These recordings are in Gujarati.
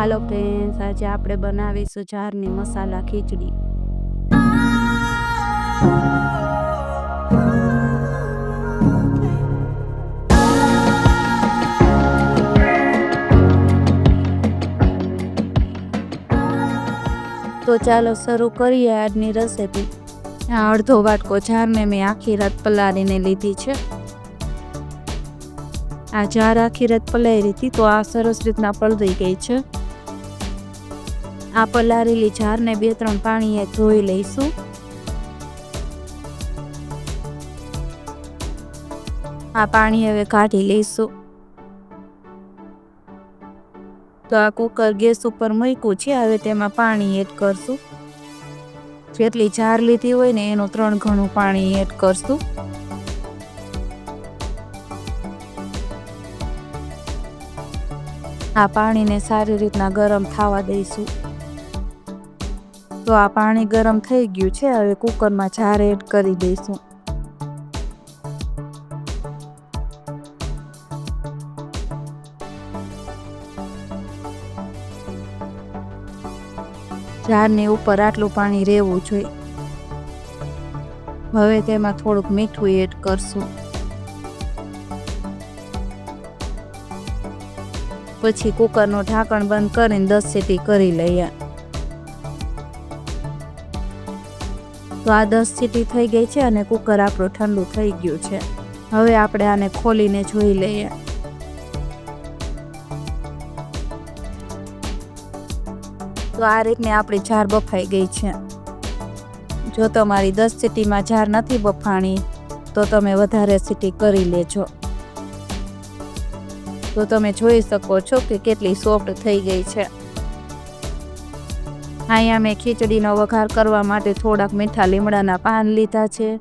હાલો ફ્રેન્ડ્સ આજે આપણે બનાવીશું જારની મસાલા ખીચડી. તો ચાલો શરૂ કરીએ આજની રેસીપી આ અડધો વાટકો જારને મેં આખી રાત પલાળીને લીધી છે. આ જાર આખી રાત પલાળી હતી તો આ સરસ રીતના પલળી ગઈ છે. આ પલાળેલી જારને બે ત્રણ પાણીએ ધોઈ લઈશું. આ પાણી હવે કાઢી લઈશું. તો આ કુકર ગેસ ઉપર મૂક્યું છે, હવે તેમાં પાણી એડ કરશું. જેટલી જાર લીધી હોય ને એનું ત્રણ ઘણું પાણી એડ કરશું. આ પાણીને સારી રીતના ગરમ થવા દઈશું. તો આ પાણી ગરમ થઈ ગયું છે, હવે કુકરમાં જાર એડ કરી દઈશું. જારની ઉપર આટલું પાણી રહેવું જોઈએ. હવે તેમાં થોડુંક મીઠું એડ કરશું. પછી કુકરનું ઢાંકણ બંધ કરીને દસ સીટી કરી લઈએ. તો આ દસ સીટી થઈ ગઈ છે અને કુકર આપણું ઠંડુ થઈ ગયું છે. હવે આપણે આને ખોલીને જોઈ લઈએ. તો આ રીતની આપણી જાર બફાઈ ગઈ છે. જો તમારી દસ સીટીમાં જાર નથી બફાણી, તો તમે વધારે સીટી કરી લેજો. તો તમે જોઈ શકો છો કે કેટલી સોફ્ટ થઈ ગઈ છે. અહીંયા મેં ખીચડીનો વઘાર કરવા માટે થોડાક મીઠા લીમડાના પાન લીધા છે.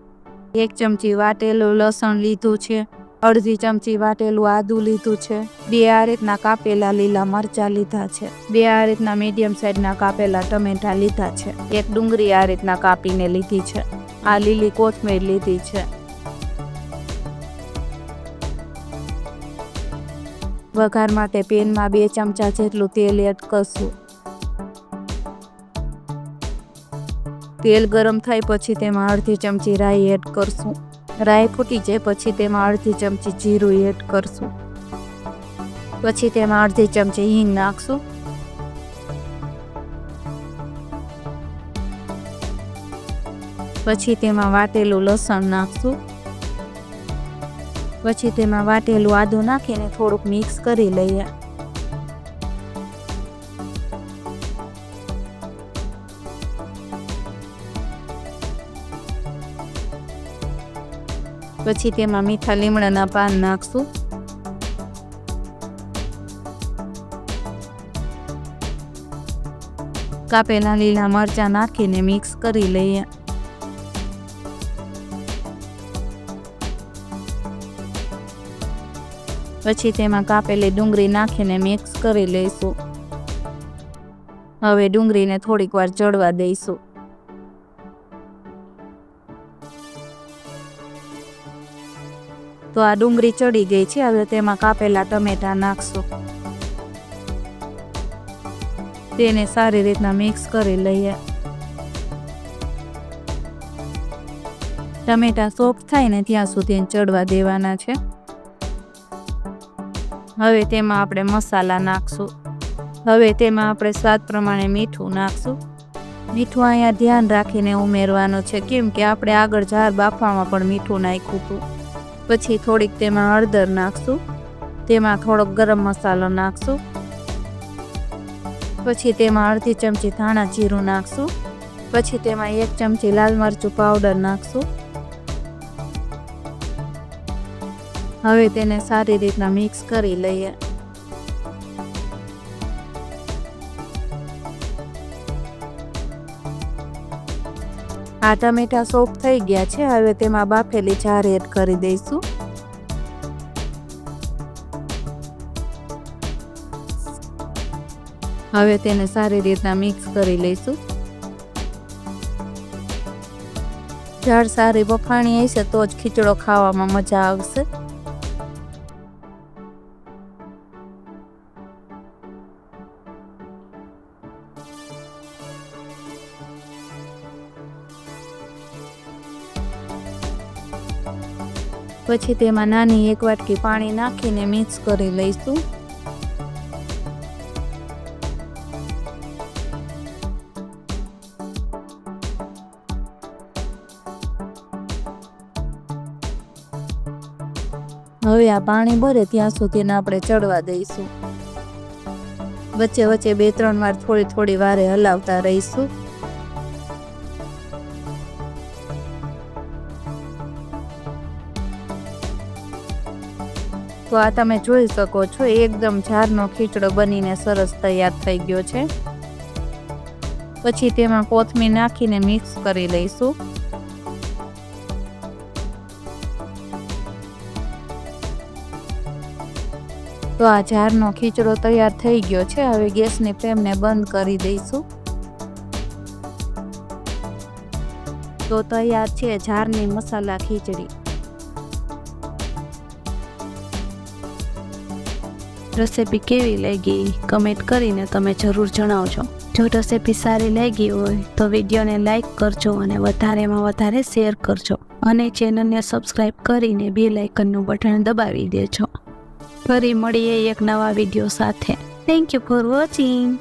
એક ચમચી વાટેલું લસણ લીધું છે. અડધી ચમચી વાટેલું આદું લીધું છે. બે આ રીતના કાપેલા લીલા મરચાં લીધા છે. બે આ રીતના મીડિયમ સાઈઝના કાપેલા ટમેટા લીધા છે. એક ડુંગળી આ રીતના કાપીને લીધી છે. આ લીલી કોથમીર લીધી છે. વઘાર માટે પેનમાં બે ચમચા જેટલું તેલ એડ કરશું. તેલ ગરમ થાય પછી તેમાં અડધી ચમચી રાઈ એડ કરશું. રાઈ ફૂટી જાય પછી તેમાં અડધી ચમચી જીરું એડ કરશું. પછી તેમાં અડધી ચમચી હિંગ નાખશું. પછી તેમાં વાટેલું લસણ નાખશું. પછી તેમાં વાટેલું આદું નાખીને થોડુંક મિક્સ કરી લઈએ. પછી તેમાં મીઠા લીમડાના પાન નાખશું. કાપેલા લીલા મરચાં નાખીને મિક્સ કરી લઈએ. પછી તેમાં કાપેલી ડુંગળી નાખીને મિક્સ કરી લઈશું. હવે ડુંગળીને થોડીક વાર ચડવા દઈશું. તો આ ડુંગળી ચડી ગઈ છે. હવે તેમાં કાપેલા ટમેટા નાખશું. તેને સારી રીતના મિક્સ કરી લઈએ. ટમેટા સોફ્ટ થાય ને ત્યાં સુધી ચડવા દેવાના છે. હવે તેમાં આપણે મસાલા નાખશું. હવે તેમાં આપણે સ્વાદ પ્રમાણે મીઠું નાખશું. મીઠું અહીંયા ધ્યાન રાખીને ઉમેરવાનું છે. કેમ કે આપણે આગળ જાર બાફવામાં પણ મીઠું નાખ્યું હતું. પછી થોડીક તેમાં હળદર નાખશું. તેમાં થોડોક ગરમ મસાલો નાખશું. પછી તેમાં અડધી ચમચી ધાણા જીરું નાખશું. પછી તેમાં એક ચમચી લાલ મરચું પાવડર નાખશું. હવે તેને સારી રીતના મિક્સ કરી લઈએ. આ ટમેટા સોફ્ટ થઈ ગયા છે. હવે તેમાં બાફેલી ચાર એડ કરી દઈશું. હવે તેને સારી રીતના મિક્સ કરી લઈશું. જાર સારી બફાણી હશે તો જ ખીચડો ખાવામાં મજા આવશે. પછી તેમાં નાની એક વાટકી પાણી નાખીને મિક્સ કરી લઈશું. હવે આ પાણી ભરે ત્યાં સુધીને આપણે ચડવા દઈશું. વચ્ચે વચ્ચે બે ત્રણ વાર થોડી થોડી વારે હલાવતા રહીશું. તો આ તમે જોઈ શકો છો એકદમ ઝારનો ખીચડો બનીને સરસ તૈયાર થઈ ગયો છે. પછી તેમાં કોથમીર નાખીને મિક્સ કરી લઈશું. તો આ ઝારનો ખીચડો તૈયાર થઈ ગયો છે, હવે ગેસની ફ્લેમને બંધ કરી દઈશું. તો તૈયાર છે ઝારની મસાલા ખીચડી. રેસીપી કેવી લાગી કમેન્ટ કરીને તમે જરૂર જણાવજો. જો રેસીપી સારી લાગી હોય, તો વિડીયોને લાઇક કરજો અને વધારેમાં વધારે શેર કરજો. અને ચેનલને સબસ્ક્રાઈબ કરીને બે લાઇકનનું બટન દબાવી દેજો. ફરી મળીએ એક નવા વીડિયો સાથે. Thank you for watching